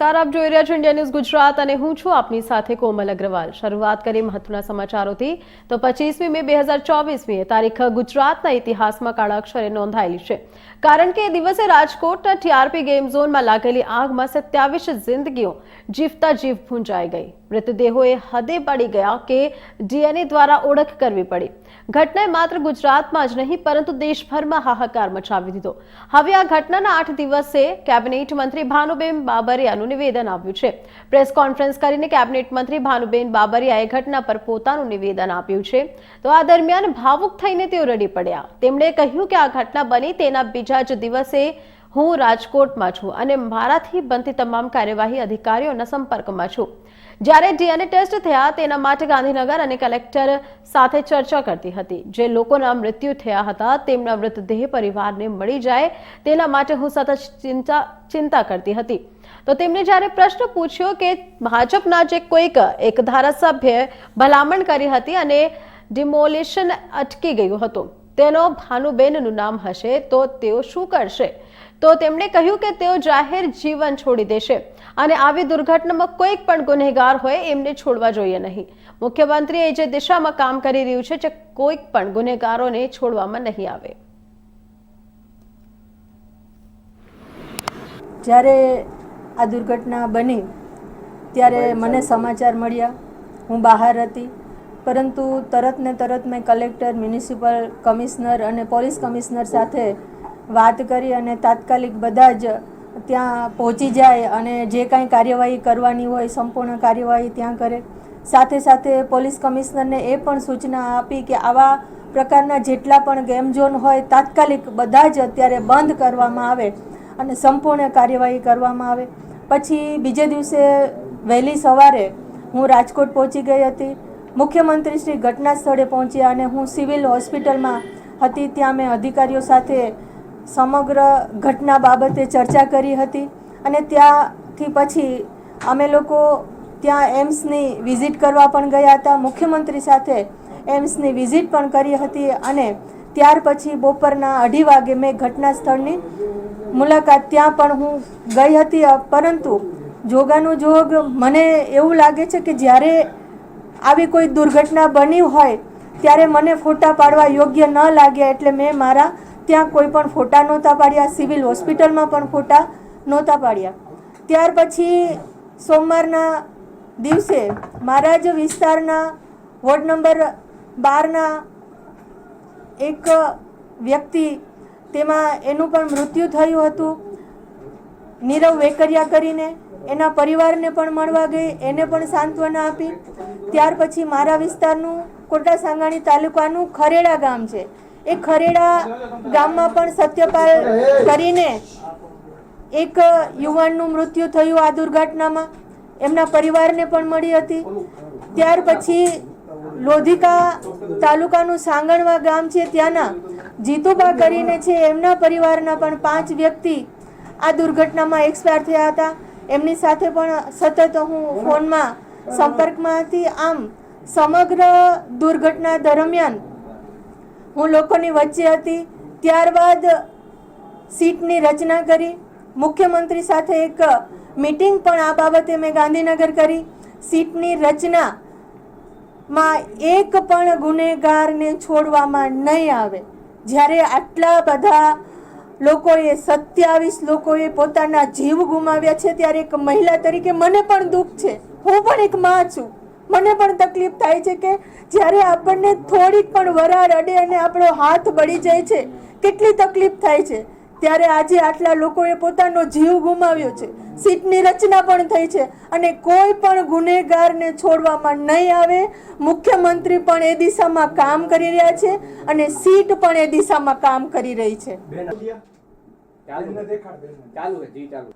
Car આપ જોઈ રહ્યા છો ઇન્ડિયા ન્યૂઝ ગુજરાત અને હું છું આપની સાથે કોમલ અગ્રવાલ. શરૂઆત કરી મહત્વના સમાચારોથી. તો પચીસમી મે બે હજાર ચોવીસમી તારીખ ગુજરાતના ઇતિહાસમાં કાળા અક્ષરે નોંધાયેલી છે. કારણ કે એ દિવસે રાજકોટના ટીઆરપી ગેમ ઝોનમાં લાગેલી આગમાં સત્યાવીસ જિંદગીઓ જીવતા જીવ ભૂંજાઈ ગઈ. મૃતદેહોએ હદે પડી ગયા કે ડીએનએ દ્વારા ઓળખ કરવી પડી. ઘટનાએ માત્ર ગુજરાતમાં જ નહીં, પરંતુ દેશભરમાં હાહાકાર મચાવી દીધો. હવે આ ઘટનાના આઠ દિવસે કેબિનેટ મંત્રી ભાનુબેન બાબરિયાનું નિવેદન આવ્યું છે. પ્રેસ કોન્ફરન્સ કરીને કેબિનેટ મંત્રી ભાનુબેન બાબરિયાએ ઘટના પર પોતાનું નિવેદન આપ્યું છે. તો આ દરમિયાન ભાવુક થઈને તેઓ રડી પડ્યા. તેમણે કહ્યું કે આ ઘટના બની તેના બીજા જ દિવસે હું રાજકોટમાં છું અને મારાથી બનતી તમામ કાર્યવાહી અધિકારીઓના સંપર્કમાં છું. જ્યારે ડીએનએ ટેસ્ટ થયા તેના માટે ગાંધીનગર અને કલેક્ટર સાથે ચર્ચા કરતી હતી. જે લોકોના મૃત્યુ થયા હતા, તેમના મૃતદેહ પરિવારને મળી જાય તેના માટે હું સતત ચિંતા ચિંતા કરતી હતી. તો તેમણે જ્યારે પ્રશ્ન પૂછ્યો કે ભાજપના જે કોઈક એક ધારાસભ્ય ભલામણ કરી હતી અને ડિમોલિશન અટકી ગયું હતું તેનો ભાનુબેનનું નામ હશે, તો તેઓ શું કરશે? તો તેમણે કહ્યું કે તેઓ જાહેર જીવન છોડી દેશે અને આવી દુર્ઘટનામાં કોઈક પણ ગુનેગાર હોય એમને છોડવા જોઈએ નહીં. મુખ્યમંત્રીએ જે દિશામાં કામ કરી રહ્યું છે, જે કોઈક પણ ગુનેગારોને છોડવામાં નહીં આવે. જ્યારે આ દુર્ઘટના બની, ત્યારે મને સમાચાર મળ્યા. હું બહાર હતી. પરંતુ તરત ને તરત મેં કલેક્ટર, મ્યુનિસિપલ કમિશનર અને પોલીસ કમિશનર સાથે વાત કરી અને તાત્કાલિક બધા જ ત્યાં પહોંચી જાય અને જે કાંઈ કાર્યવાહી કરવાની હોય, સંપૂર્ણ કાર્યવાહી ત્યાં કરે. સાથે સાથે પોલીસ કમિશનરને એ પણ સૂચના આપી કે આવા પ્રકારના જેટલા પણ ગેમ ઝોન હોય, તાત્કાલિક બધા જ અત્યારે બંધ કરવામાં આવે અને સંપૂર્ણ કાર્યવાહી કરવામાં આવે. પછી બીજે દિવસે વહેલી સવારે હું રાજકોટ પહોંચી ગઈ હતી. મુખ્યમંત્રી શ્રી ઘટના સ્થળે પહોંચ્યા અને હું સિવિલ હોસ્પિટલમાં હતી ત્યાં મેં અધિકારીઓ સાથે સમગ્ર ઘટના બાબતે ચર્ચા કરી હતી અને ત્યાંથી પછી અમે લોકો ત્યાં એમ્સની વિઝિટ કરવા પણ ગયા હતા. મુખ્યમંત્રી સાથે એમ્સની વિઝિટ પણ કરી હતી અને ત્યાર પછી બપોરના અઢી વાગે મેં ઘટના સ્થળની મુલાકાત ત્યાં પણ હું ગઈ હતી. પરંતુ જોગાનું જોગ મને એવું લાગે છે કે જ્યારે આવી કોઈ દુર્ઘટના બની હોય ત્યારે મને ફોટા પાડવા યોગ્ય ન લાગ્યા એટલે મેં મારા ત્યાં કોઈ પણ ફોટા નહોતા પાડ્યા. સિવિલ હોસ્પિટલમાં પણ ફોટા નહોતા પાડ્યા. ત્યાર પછી સોમવારના દિવસે મારા જ વિસ્તારના વોર્ડ નંબર બારના એક વ્યક્તિ તેમાં એનું પણ મૃત્યુ થયું હતું. નીરવ વેકરિયા કરીને એના પરિવારને પણ મળવા ગઈ, એને પણ સાંત્વના આપી. ત્યાર પછી મારા વિસ્તારનું કોટા સાંગાણી તાલુકાનું ખરેડા ગામ છે. એ ખરેડા ગામમાં પણ સત્યપાલ કરીને એક યુવાનનું મૃત્યુ થયું આ દુર્ઘટનામાં. એમના પરિવારને પણ મળી હતી. ત્યાર પછી લોધિકા તાલુકાનું સાંગણવા ગામ છે, ત્યાંના જીતુબા કરીને છે, એમના પરિવારના પણ પાંચ વ્યક્તિ આ દુર્ઘટનામાં એક્સપાયર થયા હતા. એમની સાથે પણ સતત હું ફોનમાં સંપર્કમાં હતી આમ સમગ્ર દુર્ઘટના દરમિયાન હું લોકોની વચ્ચે હતી. ત્યારબાદ સીટની રચના કરી. મુખ્યમંત્રી સાથે એક મીટિંગ પણ આ બાબતે મેં ગાંધીનગર કરી. સીટની રચના માં એક પણ ગુનેગારને છોડવામાં નહીં આવે. જ્યારે આટલા બધા લોકોએ સત્યાવીસ લોકોએ પોતાના જીવ ગુમાવ્યા છે, ત્યારે એક મહિલા તરીકે મને પણ દુઃખ છે. હું પણ એક માં છું. મને પણ તકલીફ થાય છે કે જ્યારે આપણને થોડીક પણ વરાળ અડે અને આપણો હાથ બળી જાય છે, કેટલી તકલીફ થાય છે. ત્યારે આજે આટલા લોકોએ પોતાનો જીવ ગુમાવ્યો છે. સીટની રચના પણ થઈ છે અને કોઈ પણ ગુનેગારને છોડવામાં નહીં આવે. મુખ્યમંત્રી પણ એ દિશામાં કામ કરી રહ્યા છે અને સીટ પણ એ દિશામાં કામ કરી રહી છે. ચાલુ. ચાલુ. જી ચાલુ.